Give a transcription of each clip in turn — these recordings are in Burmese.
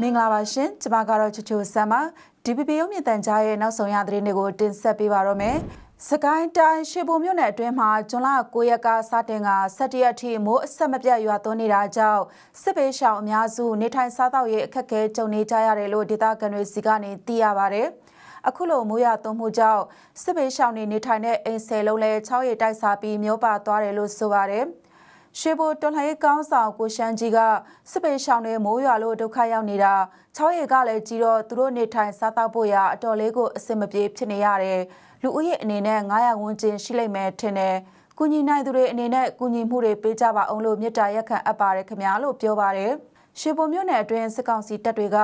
မင်္ဂလာပါရှင်ကျမကတော့ချူချူဆမ်ပါ DPP ရုံမြင့်တန်ကြားရဲ့နောက်ဆုံးရသတင်းတွေကိုတင်ဆက်ပေးပါတော့မယ်စကိုင်းတိုင်းရှေဘုံမြို့နယ်အတွင်းမှာဇွန်လ9ရက်ကစတင်က17ရက်ထိမိုးအဆက်မပြတ်ရွာသွန်းနေတာကြောင့်စစ်ပေးရှောင်အများစုနေထိုင်စားသောက်ရေးအခက်အခဲကြုံနေကြရတယ်လို့ဒေသခံတွေစီကနေသိရပါဗျ။အခုလိုမိုးရသွန်းမှုကြောင့်စစ်ပေးရှောင်နေနေထိုင်တဲ့အိမ်ဆယ်လုံးလဲ6ရက်တိုက်စားပြီးမျိုးပါသွားတယ်လို့ဆိုပါတယ်။ ရွှေဘိုတွန်လှန်ရေးကောင်းဆောင်ကိုရှမ်းကြီးကစစ်ပေးရှောင်တွေမိုးရွာလို့ဒုက္ခရောက်နေတာ6ရက်ကလည်းကြီးတော့သူတို့နေထိုင်စားသောက်ဖို့ရအတော်လေးကိုအဆင်မပြေဖြစ်နေရတယ်လူဦးရေအနေနဲ့900ဝန်းကျင်ရှိလိမ့်မယ်ထင်တယ်ကုညီနိုင်သူတွေအနေနဲ့ကုညီမှုတွေပေးကြပါအောင်လို့မြစ်တာရက်ခံအပ်ပါတယ်ခင်ဗျာလို့ပြောပါတယ်ရွှေဘုံမြို့နယ်အတွင်းစစ်ကောင်စီတပ်တွေက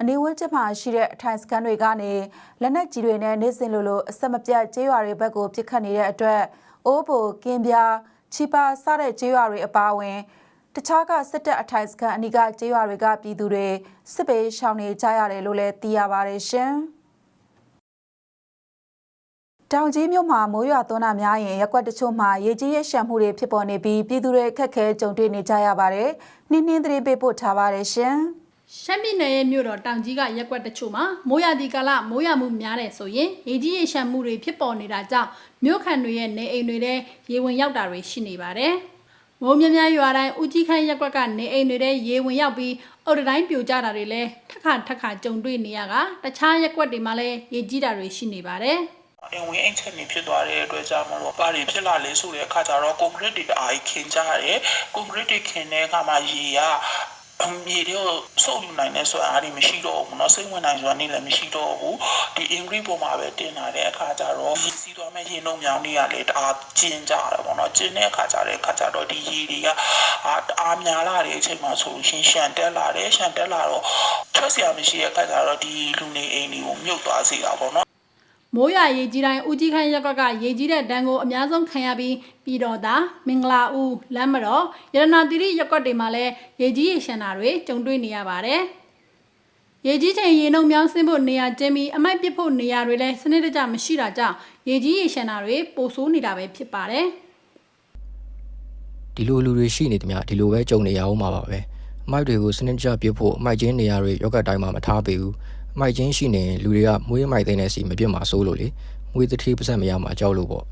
အနီဝန်းကျင်မှာရှိတဲ့အထိုင်စခန်းတွေကနေလက်နက်ကြီးတွေနဲ့နေစဉ်လိုလိုအဆက်မပြတ်ကျေးရွာတွေဘက်ကိုပစ်ခတ်နေတဲ့အတွက်အိုးဘိုကင်းပြား ချီပါစတဲ့ကျေးရွာတွေအပါအဝင်တခြားကစစ်တပ်အထိုင်စခန်းအနီးကကျေးရွာတွေကပြည်သူတွေစစ်ပေးရှောင်နေကြရတယ်လို့လည်းသိရပါတယ်ရှင်။တောင်ကြီးမြို့မှာမိုးရွာသွန်းတာများရင်ရက်ကွက်တချို့မှာရေကြီးရရှမ်းမှုတွေဖြစ်ပေါ်နေပြီးပြည်သူတွေအခက်အခဲကြုံတွေ့နေကြရပါတယ်။နှင်းနှင်းသတင်းပေးပို့ထားပါတယ်ရှင်။ ရှမ်းပြည်နယ်ရဲ့မြို့တော်တောင်ကြီးကရက်ကွက်တချို့မှာမိုးရသည့်ကာလမိုးရမှုများတယ်ဆိုရင်ရေကြီးရေရှမ်းမှုတွေဖြစ်ပေါ်နေတာကြောင့်မြို့ခံတွေရဲ့နေအိမ်တွေထဲရေဝင်ရောက်တာတွေရှိနေပါတယ်။မိုးမြများရွာတိုင်းဦးကြီးခန့်ရက်ကွက်ကနေအိမ်တွေထဲရေဝင်ရောက်ပြီးအုတ်တတိုင်းပြိုကျတာတွေလည်းထက်ခါထက်ခါကြုံတွေ့နေရကတခြားရက်ကွက်တွေမှာလည်းရေကြီးတာတွေရှိနေပါတယ်။အဝင်အိမ်ချက်နေဖြစ်သွားတဲ့အတွက်ကြောင့်မလို့ပါရီဖြစ်လာလေဆိုတဲ့အခါကျတော့ကွန်ကရစ်တွေအားကြီးခင်ကြရတယ်ကွန်ကရစ်တွေခင်တဲ့အခါမှာရေက အမြေတွေကိုစုပ်ယူနိုင်တဲ့ဆိုအားတွေမရှိတော့ဘူးเนาะစိတ်ဝင်နိုင်ဆိုတာနေလည်းမရှိတော့ဘူးဒီ ingredient ပေါ်မှာပဲတင်လာတဲ့အခါကျတော့ရေစီးသွားမဲ့ရေနှုံမြောင်းတွေကလည်းတအားကျင်းကြတယ်ပေါ့เนาะကျင်းတဲ့အခါကျတဲ့အခါကျတော့ဒီရေတွေကအာတအားများလာတဲ့အချိန်မှာဆိုလို့ရှရင်ရှန်တက်လာတယ်ရှန်တက်လာတော့ထွက်เสียမရှိတဲ့အခါကျတော့ဒီလူနေအိမ်တွေကိုမြုပ်သွားစေတာပေါ့เนาะ မိုးရရေကြီးတိုင်းဦးကြီးခန့်ရက်ကွက်ကရေကြီးတဲ့ဒဏ်ကိုအများဆုံးခံရပြီးပြည်တော်သားမင်္ဂလာဦးလမ်းမတော်ရတနာတိရိရက်ကွက်တွေမှာလည်းရေကြီးရေရှမ်းတာတွေကြုံတွေ့နေရပါတယ်။ရေကြီးချိန်ရေနှုံမြောင်းဆင်းဖို့နေရာကျင်းပြီးအမိုက်ပစ်ဖို့နေရာတွေလည်းစနစ်တကျမရှိတာကြောင့်ရေကြီးရေရှမ်းတာတွေပိုဆိုးနေတာပဲဖြစ်ပါတယ်။ဒီလိုလူတွေရှိနေသမျှဒီလိုပဲကြုံနေရအောင်မှာပါပဲအမိုက်တွေကိုစနစ်တကျပြစ်ဖို့အမိုက်ချင်းနေရာတွေရောက်ကတိုင်းမှာမထားပေးဘူးအ မိုက်ချင်းရှိနေရင်လူတွေကမွေးအမိုက်သိမ်းတဲ့စီမပြစ်မှာစိုးလို့လေမွေးတစ်ထီးပတ်စံမရမှာကြောက်လို့ပေါ့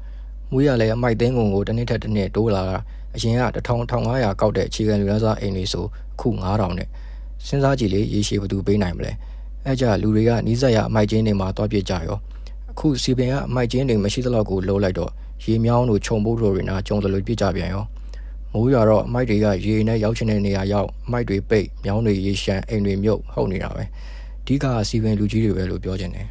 မွေးရလဲအမိုက်သိမ်းကုန်ကိုတစ်နှစ်ထက်တစ်နှစ်တိုးလာတာအရင်က1000 1500ကောက်တဲ့အခြေခံလူသားစားအိမ်တွေဆိုအခု9000နဲ့စဉ်းစားကြည့်လေရေရှည်ဘယ်သူပေးနိုင်မလဲအဲကြလူတွေကနီးစပ်ရအမိုက်ချင်းတွေမှာတွားပြစ်ကြရောအခုစီပင်ကအမိုက်ချင်းတွေမရှိသလောက်ကိုလှုပ်လိုက်တော့ရေမြောင်းတို့ခြုံပိုးတို့တွေနာကြုံတယ်လို့ပြစ်ကြပြန်ရောမိုးရွာတော့အမိုက်တွေကရေနဲ့ရောက်ချင်တဲ့နေရာရောက်အမိုက်တွေပိတ်မြောင်းတွေရေရှမ်းအိမ်တွေမြုပ်ဟုတ်နေတာပဲ အဓိကစီပင်လူကြီးတွေပဲလို့ပြောချင်တယ်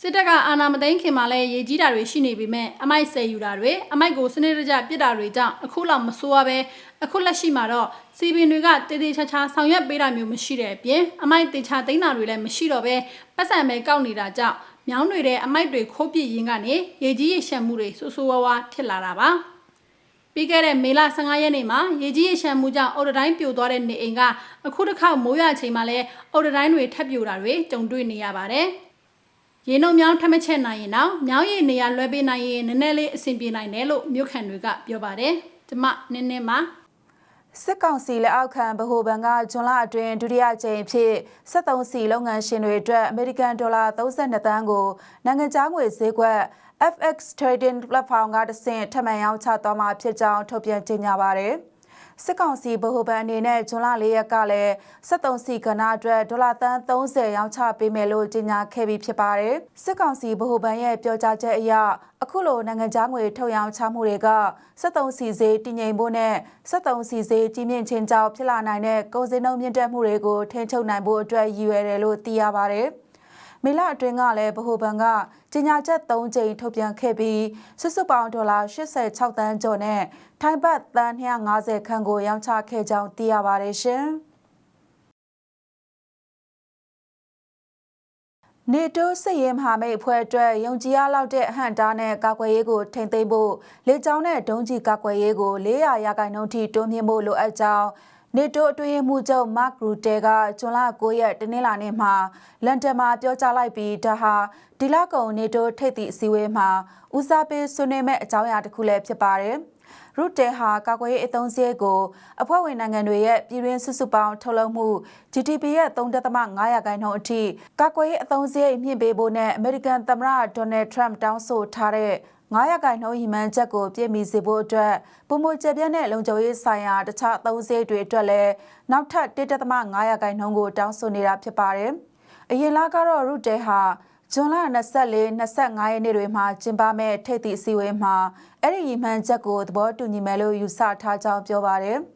စစ်တပ်ကအာဏာမသိမ်းခင်မှာလည်းရေကြီးတာတွေရှိနေပေမဲ့အမိုက်ဆယ်ယူတာတွေအမိုက်ကိုစနစ်တကျပစ်တာတွေကြောင့်အခုလောက်မဆိုးရပဲအခုလက်ရှိမှာတော့စီပင်တွေကတေးသေးချာချာဆောင်ရွက်ပေးတာမျိုးမရှိတဲ့အပြင်အမိုက်တေချာသိမ်းတာတွေလည်းမရှိတော့ပဲပတ်စံပဲကောက်နေတာကြောင့်မြောင်းတွေတဲ့အမိုက်တွေခိုးပစ်ရင်းကနေရေကြီးရေရှမ်းမှုတွေဆူဆူဝါးဝါဖြစ်လာတာပါ ပြီးခဲ့တဲ့မေလ15ရက်နေ့မှာရေကြီးရေရှမ်းမှုကြောင့်အော်ဒတိုင်းပြိုသွားတဲ့နေအိမ်ကအခုတစ်ခေါက်မိုးရွာချိန်မှာလည်းအော်ဒတိုင်းတွေထပ်ပြိုတာတွေကြုံတွေ့နေရပါတယ်။ရေနှုံမြောင်းထမချက်နိုင်ရင်တော့မြောင်းရည်နေရာလွှဲပေးနိုင်ရင်နည်းနည်းလေးအဆင်ပြေနိုင်တယ်လို့မြို့ခံတွေကပြောပါတယ်။ကျမနင်းနေမှာစစ်ကောင်စီလက်အောက်ခံဗဟိုဘဏ်ကဂျွန်လအတွင်းဒုတိယကြိမ်ဖြစ်73စီလုပ်ငန်းရှင်တွေအတွက်အမေရိကန်ဒေါ်လာ32သန်းကိုနိုင်ငံခြားငွေဈေးကွက် FX Trading Platform ကတဆင့်ထပ်မံရောင်းချသွားမှာဖြစ်ကြောင်းထုတ်ပြန်ကြေညာပါတယ်။စစ်ကောင်စီဗဟိုဘဏ်အနေနဲ့ဂျွန်လ၄ရက်ကလည်း73စီကဏ္ဍအတွက်ဒေါ်လာသန်း30ရောင်းချပေးမယ်လို့ကြေညာခဲ့ပြီးဖြစ်ပါတယ်။စစ်ကောင်စီဗဟိုဘဏ်ရဲ့ပြောကြားချက်အရအခုလိုနိုင်ငံခြားငွေထုတ်ရောင်းချမှုတွေက73စီဈေးတည်ငြိမ်ဖို့နဲ့73စီဈေးကြီးမြင့်ခြင်းကြောင့်ဖြစ်လာနိုင်တဲ့ကုန်စည်နှုန်းမြင့်တက်မှုတွေကိုထိန်းချုပ်နိုင်ဖို့အတွက်ရည်ရွယ်တယ်လို့သိရပါတယ်။ မေလအတွင်းကလည်းဗဟိုဘဏ်ကကြေညာချက်3ကြိမ်ထုတ်ပြန်ခဲ့ပြီးစုစုပေါင်းဒေါ်လာ86တန်းကျော်နဲ့ထိုင်းဘတ်သန်း250ခန့်ကိုရောင်းချခဲ့ကြောင်းသိရပါတယ်ရှင်။နေတိုးစစ်ရေးမဟာမိတ်အဖွဲ့အတွက်ယုံကြည်ရလောက်တဲ့အဟန့်တားနဲ့ကာကွယ်ရေးကိုထိမ့်သိမ်းဖို့လေကြောင်းနဲ့ဒုံးကျည်ကာကွယ်ရေးကို400ရာခိုင်နှုန်းထိတိုးမြှင့်ဖို့လိုအပ်ကြောင်း နေတိုးအတွင်းရေးမှူးချုပ်မတ်ဂရူတဲကဇွန်လ9ရက်တနင်္လာနေ့မှာလန်ဒန်မှာပြောကြားလိုက်ပြီးဒါဟာဒီလကုံနေတိုးထိပ်သည့်အစည်းအဝေးမှာဦးစားပေးဆွေးနွေးမဲ့အကြောင်းအရာတစ်ခုလည်းဖြစ်ပါတယ်။ရူတဲဟာကာကွယ်ရေးအသုံးစရိတ်ကိုအဖွဲ့ဝင်နိုင်ငံတွေရဲ့ပြည်တွင်းစုစုပေါင်းထုတ်လုပ်မှု GDP ရဲ့3.5ရာခိုင်နှုန်းအထိကာကွယ်ရေးအသုံးစရိတ်မြင့်ပေးဖို့နဲ့အမေရိကန်သမ္မတဒေါ်နယ်ထရမ့်တောင်းဆိုထားတဲ့ 9ရာခိုင်နှုန်းဟီမန်ချက်ကိုပြည့်မီစေဖို့အတွက်ပုံမကျပြန့်တဲ့လုံခြုံရေးဆိုင်ရာတခြားအသုံးစရိတ်တွေအတွက်လည်းနောက်ထပ်1.5ရာခိုင်နှုန်းကိုတောင်းဆိုနေတာဖြစ်ပါတယ်။အရင်လကတော့ရူတဲဟာဇွန်လ24 25ရက်နေ့တွေမှာကျင်းပမဲ့ထိပ်သီးအစည်းအဝေးမှာအဲ့ဒီရည်မှန်းချက်ကိုသဘောတူညီမယ်လို့ယူဆထားကြောင်းပြောပါတယ်။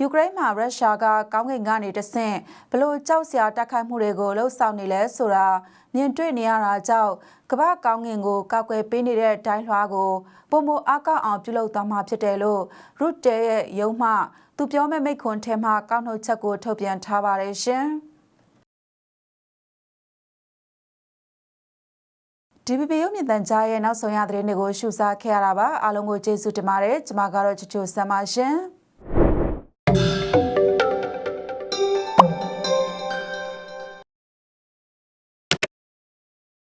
ယူကရိန်းမှာရုရှားကကောင်းကင်ကနေတဆင့်ဘလို့ကြောက်စရာတိုက်ခိုက်မှုတွေကိုလှုပ်ဆောင်နေလဲဆိုတာမြင်တွေ့နေရတာကြောင့်ကမ္ဘာကောင်းကင်ကိုကောက်ွယ်ပေးနေတဲ့ဒိုင်းလွှားကိုပုံမအားကောက်အောင်ပြုလုပ်သွားမှာဖြစ်တယ်လို့ရူတဲရဲ့ရုံးမှသူပြောမဲ့မိတ်ခွန်းထဲမှာကောက်နှုတ်ချက်ကိုထုတ်ပြန်ထားပါတယ်ရှင်။ DPP ရုပ်မြင်သံကြားရဲ့နောက်ဆုံးရသတင်းတွေကိုရှုစားခဲ့ရတာပါအားလုံးကိုကျေးဇူးတင်ပါတယ်ကျွန်မကတော့ချစ်ချိုဆမ်ပါရှင်